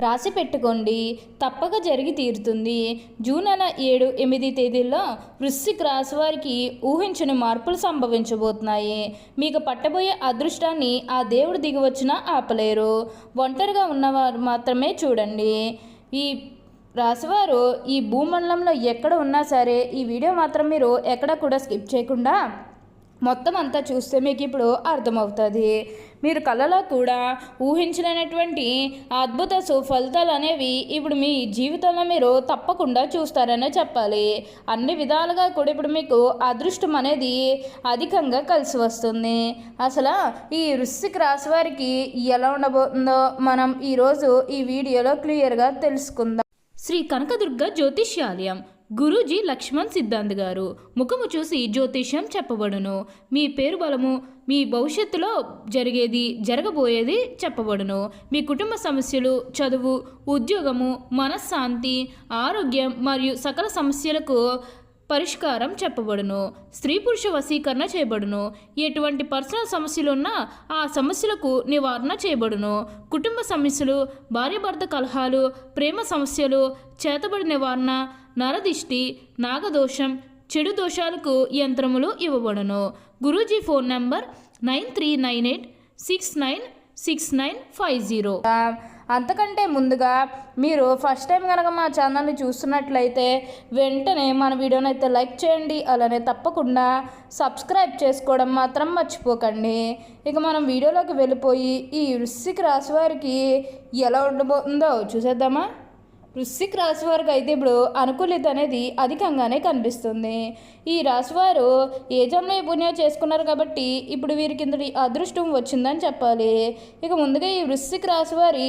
రాసి పెట్టుకోండి. తప్పక జరిగి తీరుతుంది. జూన్ నెల ఏడు ఎనిమిది తేదీల్లో వృశ్చిక రాశి వారికి ఊహించని మార్పులు సంభవించబోతున్నాయి. మీకు పట్టబోయే అదృష్టాన్ని ఆ దేవుడు దిగివచ్చినా ఆపలేరు. ఒంటరిగా ఉన్నవారు మాత్రమే చూడండి. ఈ రాశివారు ఈ భూమండలంలో ఎక్కడ ఉన్నా సరే ఈ వీడియో మాత్రం మీరు ఎక్కడ కూడా స్కిప్ చేయకుండా మొత్తం అంతా చూస్తే మీకు ఇప్పుడు అర్థమవుతుంది. మీరు కళలో కూడా ఊహించలేనటువంటి అద్భుత సుఫలితాలు అనేవి ఇప్పుడు మీ జీవితంలో మీరు తప్పకుండా చూస్తారనే చెప్పాలి. అన్ని విధాలుగా కూడా ఇప్పుడు మీకు అదృష్టం అనేది అధికంగా కలిసి వస్తుంది. అసలు ఈ వృశ్చిక రాశి వారికి ఎలా ఉండబోతుందో మనం ఈరోజు ఈ వీడియోలో క్లియర్గా తెలుసుకుందాం. శ్రీ కనకదుర్గ జ్యోతిష్యాలయం గురూజీ లక్ష్మణ్ సిద్ధాంత్ గారు. ముఖము చూసి జ్యోతిష్యం చెప్పబడును. మీ పేరు బలము మీ భవిష్యత్తులో జరిగేది జరగబోయేది చెప్పబడును. మీ కుటుంబ సమస్యలు చదువు ఉద్యోగము మనశ్శాంతి ఆరోగ్యం మరియు సకల సమస్యలకు పరిష్కారం చెప్పబడును. స్త్రీ పురుష వశీకరణ చేయబడును. ఎటువంటి పర్సనల్ సమస్యలు ఉన్నా ఆ సమస్యలకు నివారణ చేయబడును. కుటుంబ సమస్యలు భార్యాభర్త కలహాలు ప్రేమ సమస్యలు చేతబడి నివారణ నరదిష్టి నాగదోషం చెడు దోషాలకు యంత్రములు ఇవ్వబడును. Guruji phone number nine three nine eight six nine six nine five zero. అంతకంటే ముందుగా మీరు ఫస్ట్ టైం కనుక మా ఛానల్ని చూస్తున్నట్లయితే వెంటనే మన వీడియోని అయితే లైక్ చేయండి అలానే తప్పకుండా సబ్స్క్రైబ్ చేసుకోవడం మాత్రం మర్చిపోకండి. ఇక మనం వీడియోలోకి వెళ్ళిపోయి ఈ వృశ్చిక రాశి వారికి ఎలా ఉండబోతుందో చూసేద్దామా? వృశ్చిక రాశి వారికి అయితే ఇప్పుడు అనుకూలిత అనేది అధికంగానే కనిపిస్తుంది. ఈ రాశివారు ఏజంలో పుణ్యం చేసుకున్నారు కాబట్టి ఇప్పుడు వీరికి ఇంతటి అదృష్టం వచ్చిందని చెప్పాలి. ఇక ముందుగా ఈ వృశ్చిక రాశి వారి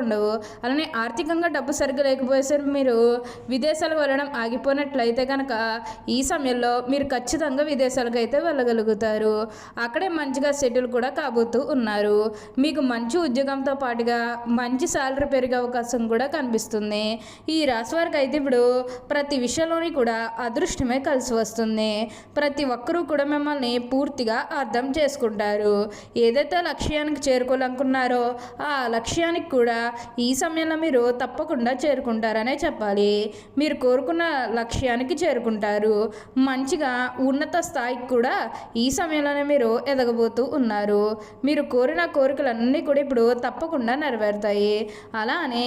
ఉండవు. అలానే ఆర్థికంగా డబ్బు సరిగ్గా లేకపోయేసరికి మీరు విదేశాలకు వెళ్ళడం ఆగిపోయినట్లయితే కనుక ఈ సమయంలో మీరు ఖచ్చితంగా విదేశాలకు అయితే వెళ్ళగలుగుతారు. అక్కడే మంచిగా సెటిల్ కూడా కాబోతూ ఉన్నారు. మీకు మంచి ఉద్యోగంతో పాటుగా మంచి శాలరీ పెరిగే అవకాశం కూడా కనిపిస్తుంది. ఈ రాశి వారికి అయితే ఇప్పుడు ప్రతి విషయంలోని కూడా అదృష్టమే కలిసి వస్తుంది. ప్రతి ఒక్కరూ కూడా మిమ్మల్ని పూర్తిగా అర్థం చేసుకుంటారు. ఏదైతే లక్ష్యానికి చేరుకోవాలనుకున్నారో ఆ లక్ష్యానికి కూడా ఈ సమయంలో మీరు తప్పకుండా చేరుకుంటారనే చెప్పాలి. మీరు కోరుకున్న లక్ష్యానికి చేరుకుంటారు. మంచిగా ఉన్నత స్థాయికి కూడా ఈ సమయంలోనే మీరు ఎదగబోతూ ఉన్నారు. మీరు కోరిన కోరికలన్నీ కూడా ఇప్పుడు తప్పకుండా నెరవేరుతాయి. అలానే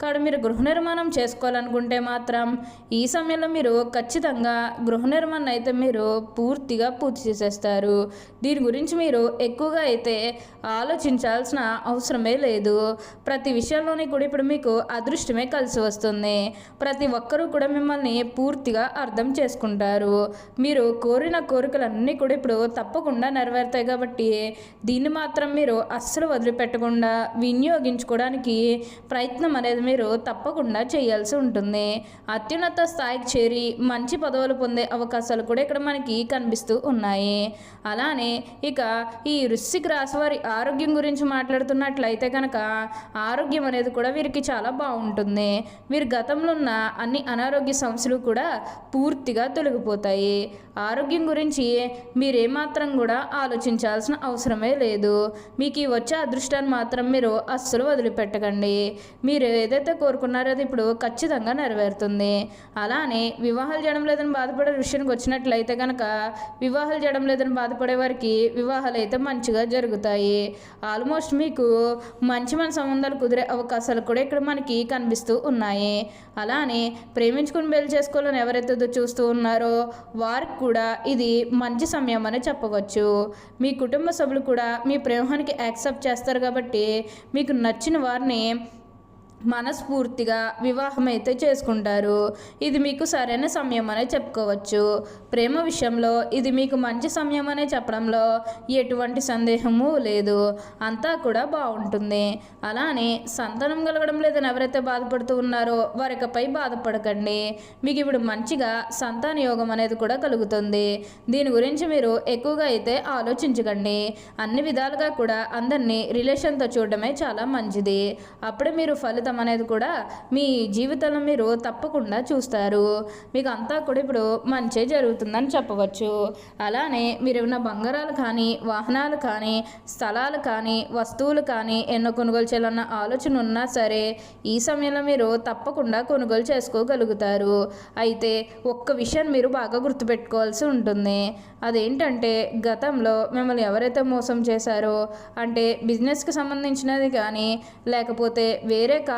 కాబట్టి మీరు గృహ నిర్మాణం చేసుకోవాలనుకుంటే మాత్రం ఈ సమయంలో మీరు ఖచ్చితంగా గృహ నిర్మాణం అయితే మీరు పూర్తిగా పూర్తి చేసేస్తారు. దీని గురించి మీరు ఎక్కువగా అయితే ఆలోచించాల్సిన అవసరమే లేదు. ప్రతి విషయంలోని కూడా ఇప్పుడు మీకు అదృష్టమే కలిసి వస్తుంది. ప్రతి ఒక్కరూ కూడా మిమ్మల్ని పూర్తిగా అర్థం చేసుకుంటారు. మీరు కోరిన కోరికలన్నీ కూడా ఇప్పుడు తప్పకుండా నెరవేరుతాయి కాబట్టి దీన్ని మాత్రం మీరు అస్సలు వదిలిపెట్టకుండా వినియోగించుకోవడానికి ప్రయత్నం అనేది మీరు తప్పకుండా చేయాల్సి ఉంటుంది. అత్యున్నత స్థాయికి చేరి మంచి పదవులు పొందే అవకాశాలు కూడా ఇక్కడ మనకి కనిపిస్తూ ఉన్నాయి. అలానే ఇక ఈ వృశ్చిక రాశి వారి ఆరోగ్యం గురించి మాట్లాడుతున్నట్లయితే కనుక ఆరోగ్యం అనేది కూడా వీరికి చాలా బాగుంటుంది. వీరి గతంలో ఉన్న అన్ని అనారోగ్య సమస్యలు కూడా పూర్తిగా తొలగిపోతాయి. ఆరోగ్యం గురించి మీరేమాత్రం కూడా ఆలోచించాల్సిన అవసరమే లేదు. మీకు ఈ వచ్చే అదృష్టాన్ని మాత్రం మీరు అస్సలు వదిలిపెట్టకండి. మీరు మీరు ఏదైతే కోరుకున్నారో అది ఇప్పుడు ఖచ్చితంగా నెరవేరుతుంది. అలానే వివాహాలు చేయడం లేదని బాధపడే విషయానికి వచ్చినట్లయితే కనుక వివాహాలు చేయడం లేదని బాధపడే వారికి వివాహాలు అయితే మంచిగా జరుగుతాయి. ఆల్మోస్ట్ మీకు మంచి మన సంబంధాలు కుదిరే అవకాశాలు కూడా ఇక్కడ మనకి కనిపిస్తూ ఉన్నాయి. అలానే ప్రేమించుకుని పెళ్ళి చేసుకోవాలని ఎవరైతే చూస్తూ ఉన్నారో వారికి కూడా ఇది మంచి సమయం అని చెప్పవచ్చు. మీ కుటుంబ సభ్యులు కూడా మీ ప్రేమానికి యాక్సెప్ట్ చేస్తారు కాబట్టి మీకు నచ్చిన వారిని మనస్ఫూర్తిగా వివాహం అయితే చేసుకుంటారు. ఇది మీకు సరైన సమయం అనే చెప్పుకోవచ్చు. ప్రేమ విషయంలో ఇది మీకు మంచి సమయం అనే చెప్పడంలో ఎటువంటి సందేహము లేదు. అంతా కూడా బాగుంటుంది. అలానే సంతానం కలగడం లేదని ఎవరైతే బాధపడుతూ ఉన్నారో వారికపై బాధపడకండి. మీకు ఇప్పుడు మంచిగా సంతాన యోగం అనేది కూడా కలుగుతుంది. దీని గురించి మీరు ఎక్కువగా అయితే ఆలోచించకండి. అన్ని విధాలుగా కూడా అందరినీ రిలేషన్తో చూడడమే చాలా మంచిది. అప్పుడే మీరు ఫలితం ఫలితం అనేది కూడా మీ జీవితంలో మీరు తప్పకుండా చూస్తారు. మీకు అంతా కూడా ఇప్పుడు మంచి జరుగుతుందని చెప్పవచ్చు. అలానే మీరు ఏమైనా బంగారాలు కానీ వాహనాలు కానీ స్థలాలు కానీ వస్తువులు కానీ ఎన్నో కొనుగోలు చేయాలన్న ఆలోచన ఉన్నా సరే ఈ సమయంలో మీరు తప్పకుండా కొనుగోలు చేసుకోగలుగుతారు. అయితే ఒక్క విషయాన్ని మీరు బాగా గుర్తుపెట్టుకోవాల్సి ఉంటుంది. అదేంటంటే గతంలో మిమ్మల్ని ఎవరైతే మోసం చేశారో అంటే బిజినెస్కి సంబంధించినది కానీ లేకపోతే వేరే కా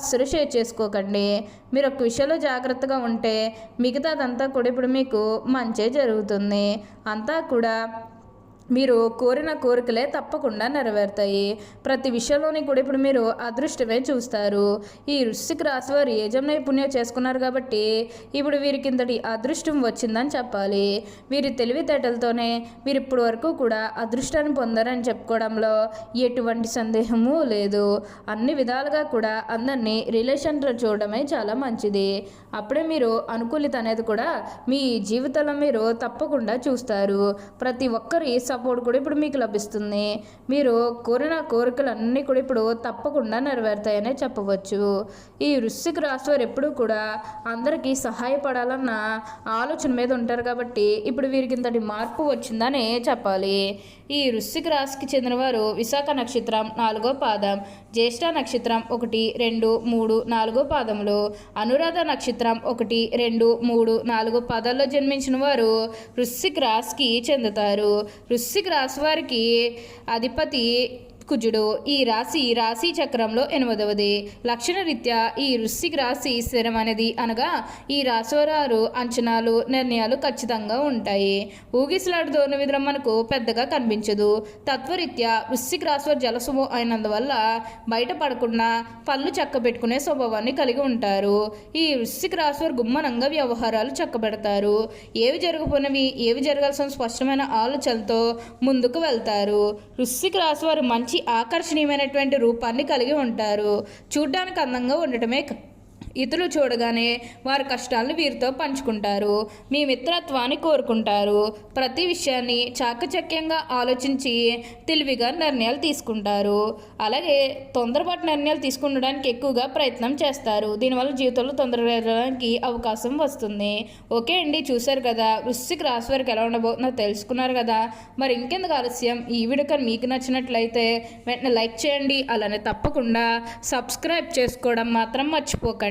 అస్సలు షేర్ చేసుకోకండి. మీరు ఒక విషయంలో జాగ్రత్తగా ఉంటే మిగతాదంతా కూడా ఇప్పుడు మీకు మంచే జరుగుతుంది. అంతా కూడా మీరు కోరిన కోరికలే తప్పకుండా నెరవేరుతాయి. ప్రతి విషయంలోని కూడా ఇప్పుడు మీరు అదృష్టమే చూస్తారు. ఈ వృశ్చిక రాశి వారు ఏజం నైపుణ్యం చేసుకున్నారు కాబట్టి ఇప్పుడు వీరికి ఇంతటి అదృష్టం వచ్చిందని చెప్పాలి. వీరి తెలివితేటలతోనే వీరు ఇప్పటి వరకు కూడా అదృష్టాన్ని పొందారని చెప్పుకోవడంలో ఎటువంటి సందేహము లేదు. అన్ని విధాలుగా కూడా అందరినీ రిలేషన్లో చూడడమే చాలా మంచిది. అప్పుడే మీరు అనుకూలిత అనేది కూడా మీ జీవితంలో మీరు తప్పకుండా చూస్తారు. ప్రతి ఒక్కరి సపోర్ట్ కూడా ఇప్పుడు మీకు లభిస్తుంది. మీరు కోరిన కోరికలన్నీ కూడా ఇప్పుడు తప్పకుండా నెరవేరుతాయనే చెప్పవచ్చు. ఈ వృశ్చిక రాశి వారు ఎప్పుడూ కూడా అందరికీ సహాయపడాలన్న ఆలోచన మీద ఉంటారు కాబట్టి ఇప్పుడు వీరికి ఇంతటి మార్పు వచ్చిందని చెప్పాలి. ఈ వృశ్చిక రాశికి చెందినవారు విశాఖ నక్షత్రం నాలుగో పాదం జ్యేష్ఠ నక్షత్రం ఒకటి రెండు మూడు నాలుగో పాదంలో అనురాధ నక్షత్రం ఒకటి రెండు మూడు నాలుగు పదాల్లో జన్మించిన వారు వృశ్చిక రాశికి చెందుతారు. వృశ్చిక రాశి వారికి అధిపతి కుజుడు ఈ రాశి రాశి చక్రంలో ఎనిమిదవది. లక్షణరీత్యా ఈ వృశ్చిక రాశి స్థిరమైనది అనగా ఈ రాశివారు అంచనాలు నిర్ణయాలు ఖచ్చితంగా ఉంటాయి. ఊగిసలాడు ధోరణి విధం మనకు పెద్దగా కనిపించదు. తత్వరీత్యా వృశ్చిక రాశివారు జలసుభం అయినందువల్ల బయటపడకుండా పళ్ళు చక్కబెట్టుకునే స్వభావాన్ని కలిగి ఉంటారు. ఈ వృశ్చిక రాశివారు గుమ్మనంగా వ్యవహారాలు చక్కబెడతారు. ఏవి జరగపోయినవి ఏవి జరగాల్సిన స్పష్టమైన ఆలోచనలతో ముందుకు వెళ్తారు. వృశ్చిక రాశివారు మంచి ఆకర్షణీయమైనటువంటి రూపాన్ని కలిగి ఉంటారు. చూడ్డానికి అందంగా ఉండటమే ఇతరులు చూడగానే వారి కష్టాలను వీరితో పంచుకుంటారు. మీ మిత్రత్వాన్ని కోరుకుంటారు. ప్రతి విషయాన్ని చాకచక్యంగా ఆలోచించి తెలివిగా నిర్ణయాలు తీసుకుంటారు. అలాగే తొందరపాటు నిర్ణయాలు తీసుకుండడానికి ఎక్కువగా ప్రయత్నం చేస్తారు. దీనివల్ల జీవితంలో తొందరడానికి అవకాశం వస్తుంది. ఓకే అండి చూశారు కదా. వృశ్చిక రాశి వారికి ఎలా ఉండబోతుందో తెలుసుకున్నారు కదా. మరి ఇంకెందుకు ఆలస్యం? ఈ వీడియో కానీ మీకు నచ్చినట్లయితే వెంటనే లైక్ చేయండి. అలానే తప్పకుండా సబ్స్క్రైబ్ చేసుకోవడం మాత్రం మర్చిపోకండి.